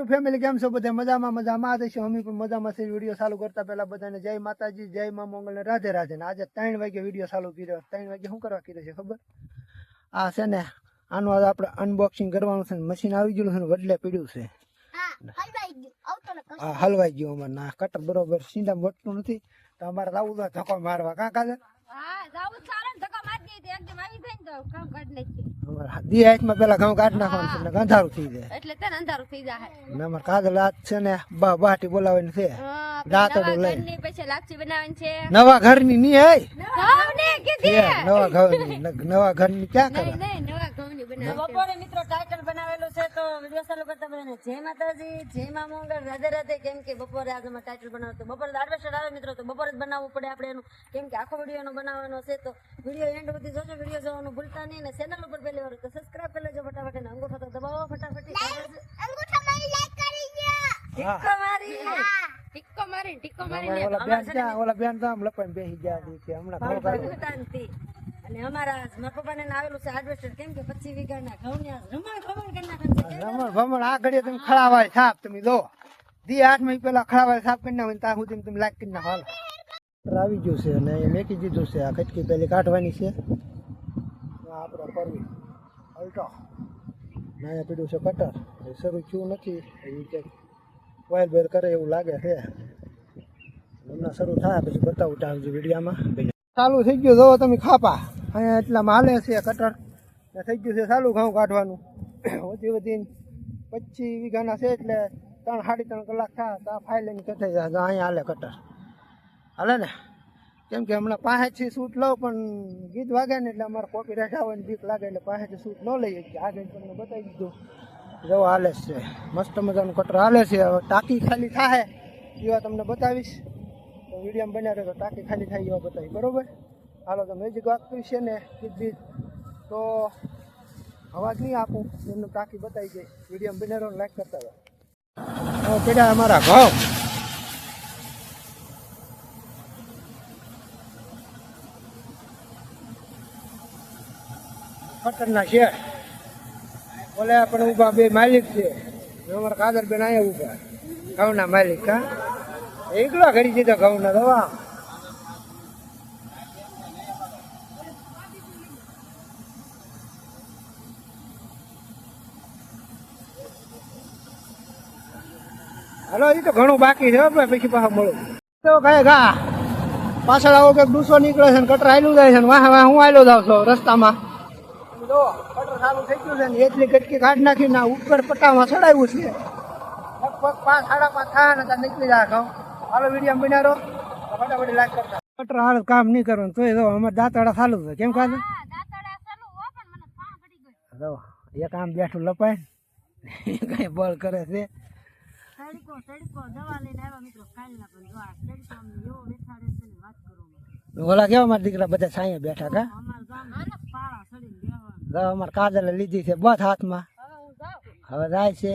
YouTube family કેમ છો બધા? મજામાં મજામાં. જ છે અમે પણ મજામાં છે વીડિયો ચાલુ કરતા પહેલા બધાને જય માતાજી જય મા મંગલ ને રાધે રાધે. ને આજે ત્રણ વાગે વીડિયો ચાલુ કર્યો. ત્રણ વાગે શું કરવા કર્યો છે ખબર? આ છે ને આનું આજે આપણે અનબોક્સિંગ કરવાનું છે મશીન આવી ગયું છે ને વડલે પીડ્યું છે. આ હલવાઈ ગયું. અમારે. ના કટર બરોબર સીધા વટતું નથી. તો અમારે લાવવું તો ધક્કો મારવા. કાં કાલે? હા જાવું સારો ને ધક્કા મારી દઈએ એકદમ આવી જાય ને તો કામ કાઢ નાખીએ. દી હાથમાં પેલા ઘઉં કાઢી નાખવાનું છે એટલે થઈ જાય. એટલે તેને અંધારું થઈ જાય. ને અમારે કાજલ આજ છે ને બા બાટી બોલાવીને છે. લઈને. ઘરની પછી લાપસી બનાવવાની છે. નવા ઘરની ની હે? નવા નવા ઘરની ક્યાં કરે? નહીં નહીં નવા ઘઉંની બનાવવાની બપોરે મિત્રો ટાઇટલ બનાવેલું છે તો વીડિયો ચાલુ કરતા બધાને જય માતાજી જય મા મંગળ રાધે રાધે. કેમ કે બપોરે આજે અમે ટાઇટલ બનાવતો બપોરે દાડવેસર આવે મિત્રો તો બપોરે જ બનાવવું પડે આપણે એનું. કેમ કે આખો વીડિયો બનાવવાનો છે તો વીડિયો એન્ડ સુધી જોજો વીડિયો જોવાનું ભૂલતા નહીં. ને ચેનલ ઉપર પહેલી વાર તો સબસ્ક્રાઇબ કરી લેજો ફટાફટ અને અંગૂઠો તો દબાવો ફટાફટ. ટીક્કો મારી ઓલા બેન ઓલા બેન તો આમ લપાઈને બેસી ગયા છે હમણાં. અને અમારા મકબાને પપ્પાને ને આવેલું છે હાર્ડવેસ્ટર કેમ કે પચીસ વીઘાના ઘઉંને રમણ ભમણ કરી નાખે રમણ ભમણ આ ઘડીએ તમે ખળાવાય સાપ તમે લો. દી આઠમાં પેલા ખળાવાય સાફ કરી નાખો ત્યાં સુધી તમે લાગ કરી નાખો. આવી ગયું છે અને મેકી દીધું છે. આ કટકી પહેલી કાઢવાની છે. આપણે કરવી. અલ્ટો ને અહીંયા પીડ્યું છે કટર. એ શરૂ થયું નથી. એ કે ઓઇલ બેલ કરે એવું લાગે છે. હમણાં શરૂ થાય પછી બતાવું ત્યાં વિડીયામાં. ચાલુ થઈ ગયું. જો તમે ખાપા. અહીંયા એટલામાં માલે છે કટર ને થઈ ગયું છે ચાલુ ઘઉં કાઢવાનું. વધી વધીને પચીસ વીઘાના છે એટલે ત્રણ સાડી ત્રણ કલાક થાય તો આ ફાઇલ લઈને કટાઈ જાય. અહીંયા હાલે કટર હાલે ને? કેમ કે હમણાં પાસેથી શૂટ લઉં પણ ગીત વાગે ને એટલે અમારે કોપી રાખાવે ને બીક લાગે એટલે પાસેથી શૂટ ન લઈએ. આગળ તમને બતાવી દીધું. જો હાલે છે. મસ્ત મજાનું કટર હાલે છે. હવે ટાંકી ખાલી થાય એવા તમને બતાવીશ. તો વીડિયો બન્યા તો ટાંકી ખાલી થાય એવા બતાવી બરોબર? હાલો, તો વાત કરી છે ને કીધી તો અવાજ નહીં આપું, એમનું ટાંકી બતાવી જાય વીડિયો બિનેરો લાઈક કરતા હવે પેલા અમારા ઘઉં. ખતરના છે. બોલે આપણે ઊભા બે માલિક છે. અમારા કાદર બેન અહીંયા ઊભા. ઘઉંના માલિક, હા? એકલા ઘડી દીધા ઘઉંના દવા. હલો એ તો ઘણું બાકી છે પછી પાછા મળું. તો કઈ ગા પાછળ આવો કે ડૂસો નીકળે છે ને કટર આયલું જાય છે વાહ વાહ હું આયલો જાઉં છું રસ્તામાં. જો કટર ચાલુ થઈ ગયું છે ને એટલી કટકી કાઢી નાખીને આ ઉપર પટ્ટામાં ચડાવ્યું છે. લગભગ પાંચ સાડા પાંચ થાય ને ત્યાં નીકળી જાય ખાવ હાલો વીડિયો બન્યા રહો ફટાફટ લાઈક કરતા. કટર હાલ કામ નહીં કરવાનું. તોય જો અમારે દાંતવાડા ચાલુ છે. કેમ કાઢે દાંતડા જો એક આમ બેઠું લપાય. કઈ બળ કરે છે. તડકો તડકો દવા લઈને આવ્યા મિત્રો કાલના પણ જો આ તડકો અમને એવો બેસાડે છે ને વાત કરો ઓલા કેવા મારા દીકરા બધા સાંયે બેઠા કા? અમારા કાજલે લીધી છે બસ હાથમાં. હવે હવે જાય છે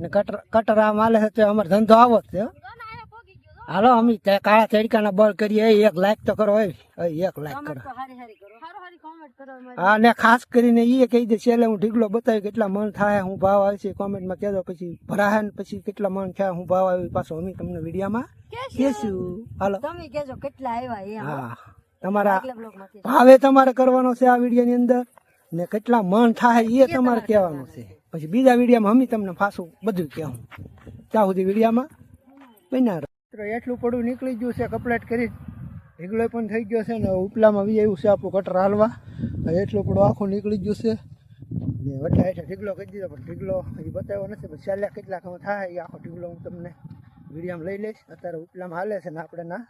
ને કટર કટર આમ હાલે છે તો અમારો ધંધો આવો જ છે હો. જો ને આયા પોગી ગયો જો હાલો અમે કાળા તડકાના બળ કરીએ. એ એક લાઈક તો કરો એક લાઈક કરો. તો હારી હારી કરો. હારો હારી કોમેન્ટ કરો અમારી. હા ને ખાસ કરીને એ કહી દે છેલ્લે હું ઢીકલો બતાવી કેટલા મન થાય હું ભાવ આવે છે કોમેન્ટમાં કહેજો. પછી ભરાય ને પછી કેટલા મન થાય હું ભાવ આવ્યો પાછો અમે તમને વિડીયામાં કહેશું. હાલો. તમે કેજો કેટલા આવ્યા હા તમારા ભાવે તમારે કરવાનો છે આ વિડીયોની અંદર ને કેટલા મન થાય એ તમારે કહેવાનું છે. પછી બીજા વિડીયામાં અમે તમને ફાસું બધું કહેવું ત્યાં સુધી વિડીયામાં બન્યા. મિત્રો એટલું પડું નીકળી ગયું છે કપલેટ કરી ઢીગલો પણ થઈ ગયો છે ને ઉપલામાં વી આવ્યું છે આપણું કટર હાલવા. એટલું પડું આખું નીકળી ગયું છે. ને વચ્ચે હેઠે ઢીગલો કરી દીધો, પણ ઢીગલો હજી બતાવ્યો નથી પણ છેલ્લા કેટલાકમાં થાય, એ આખો ઢીગલો હું તમને વિડીયામાં લઈ લઈશ. અત્યારે ઉપલામાં હાલે છે ને આપણે ના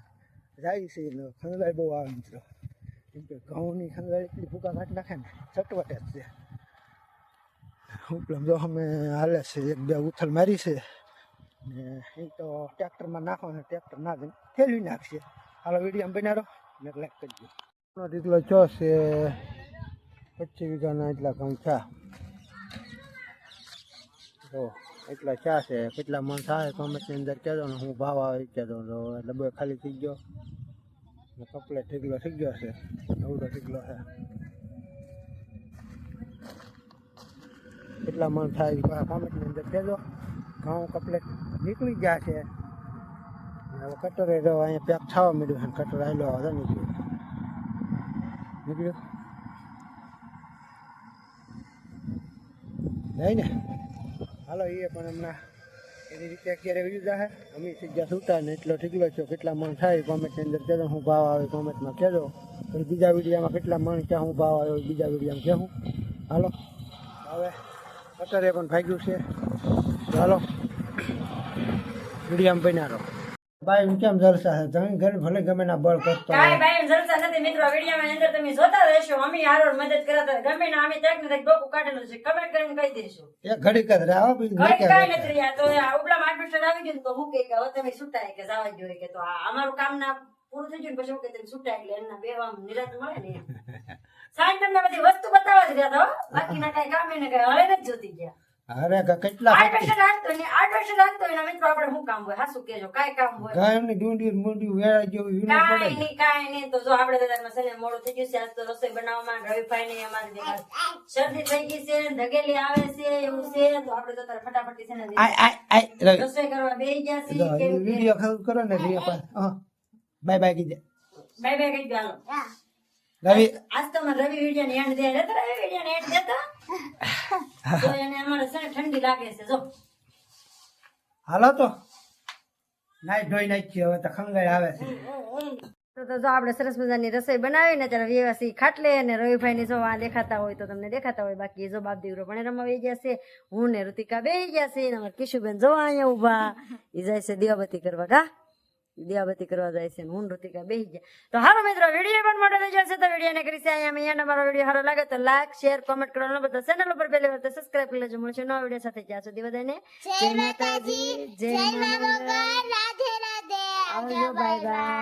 જાય છે ખંગાઈ બહુ આવે મિત્રો. કેમ કે ઘઉંની ખંગાઈ એટલી ભૂકા કાઢ નાખે ને, ચટવટે જ છે. ઉપલમ જો અમે હાલે છે, એક બે ઉથલ મારી છે. ને એ તો ટ્રેક્ટરમાં નાખવાનું, ટ્રેક્ટર ના દે થેલવી નાખશે. હાલો વીડિયો બનાવો ને લાઈક કરજો. એટલો ચો છે? પચીસ વીઘાના એટલા ઘઉં ચા તો એટલા ચા છે. કેટલા મણ થાય કોમેન્ટની અંદર કહેજો ને હું ભાવ આવે કહેજો. તો ડબ્બો ખાલી થઈ ગયો. ને કપલેટ ઢીકલો થઈ ગયો છે. અવડો ઢીકલો છે. કેટલા મણ થાય કોમેન્ટની અંદર કહેજો. ઘઉં કપલેટ નીકળી ગયા છે. હવે કટરે જો અહીંયા પેક થવા મળ્યું છે કટર આવેલો હતો નીકળ્યો. નીકળ્યું? નહીં ને હાલો એ પણ હમણાં એની રીતે અત્યારે વયું જાય અમે સીધા છૂટા ને એટલો ઠીકલો છો, કેટલા મણ થાય કોમેન્ટની અંદર કહેજો, હું ભાવ આવે કોમેન્ટમાં કહેજો. પછી બીજા વિડીયામાં કેટલા મણ ક્યાં હું ભાવ આવ્યો બીજા વિડીયામાં કહેવું. હાલો, હવે અત્યારે પણ ભાગ્યું છે. હાલો. વિડીયામાં બન્યા રહો. ભાઈ કેમ જલસા છે? તમે ઘર ભલે ગમે ના બળ કરતો કાઈ ભાઈ એમ જલસા નથી મિત્રો. વિડીયોમાં અંદર તમે જોતા રહેશો. અમે હારો મદદ કરતા ગમે ના અમે તક ને ડોકું કાઢેલું છે. કમેન્ટ કરીને કહી દેશું એ ઘડીક જ રહે આવો બીજું નહીં કઈ નથી રહ્યા. તો ઉપલા ઉપલામાં આવી ગયું તો હું કે હવે તમે છૂટાય કે જવા જોઈએ કે તો આ અમારું કામ ના પૂરું થઈ ગયું ને પછી હું કે તમે છૂટાય એટલે એમના બેવામાં નિરાત મળે ને સાંજ તમને બધી વસ્તુ બતાવવા જ રહ્યા તો બાકી બાકીના કઈ કામ એને કઈ હળે જ જોતી ગયા. અરે કેટલા વર્ષ રાખતો હોય ને admission રાખતો એના મિત્રો આપણે શું કામ હોય? હાસુ કેજો કાંઈ કામ હોય. ગાયની ડુંડી મુંડી વેળા જેવું પડે કાંઈ ની નહીં કાંઈ તો જો આપણે બધામાં છે ને મોડું થઈ ગયું છે આજ તો રસોઈ બનાવવામાં રવિભાઈ ને અમારે ભેગા શરદી થઈ ગઈ છે ધગેલી આવે છે એવું છે તો આપણે તો તાર ફટાફટ છે ને આય આય આય રસોઈ કરવા બેસી ગયા છે કે વિડિયો ખરું કરો ને રિયા પર હા. Bye bye કીધે. બાય બે કઈ હાલો. રવિ. આજ તો રવિ વિડિયા ને એન્ડ દે રે તો રવિ વિડિયો ને એન્ડ દે તો? એને અમારે છે ને ઠંડી લાગે છે જો. હાલો તો. નાઈ ધોઈ નાખી હવે તો ખંગાઈ આવે છે. તો તો જો આપણે સરસ મજાની રસોઈ બનાવીને ત્યારે વ્યવસ્થિત ખાટલે અને રવિભાઈ ની જો આ દેખાતા હોય તો તમને દેખાતા હોય બાકી જો બાપ દીકરો પણ રમવા ગયા છે હું ને ઋતિકા બે ગયા છે અમારે કિશુબેન જો અહીંયા ઊભા. ઈ જાય છે દીવાબત્તી કરવા કા? દીવાબત્તી કરવા જાય છે હું ને ઋતિકા બેહી ગયા. તો હારો મિત્રો વીડિયો પણ મોટો થઈ જશે તો વિડીયોને કરી છે અહીંયા અહીંયા મારો વીડિયો સારો લાગે તો લાઈક શેર કોમેન્ટ કરવાનો બધા ચેનલ ઉપર પહેલી વાર તો સબસ્ક્રાઇબ કરી લેજો. મળશે નવા વીડિયો સાથે. ત્યાં સુધી બધાને જય માતાજી જય મા રાધે રાધે. આવજો બાય બાય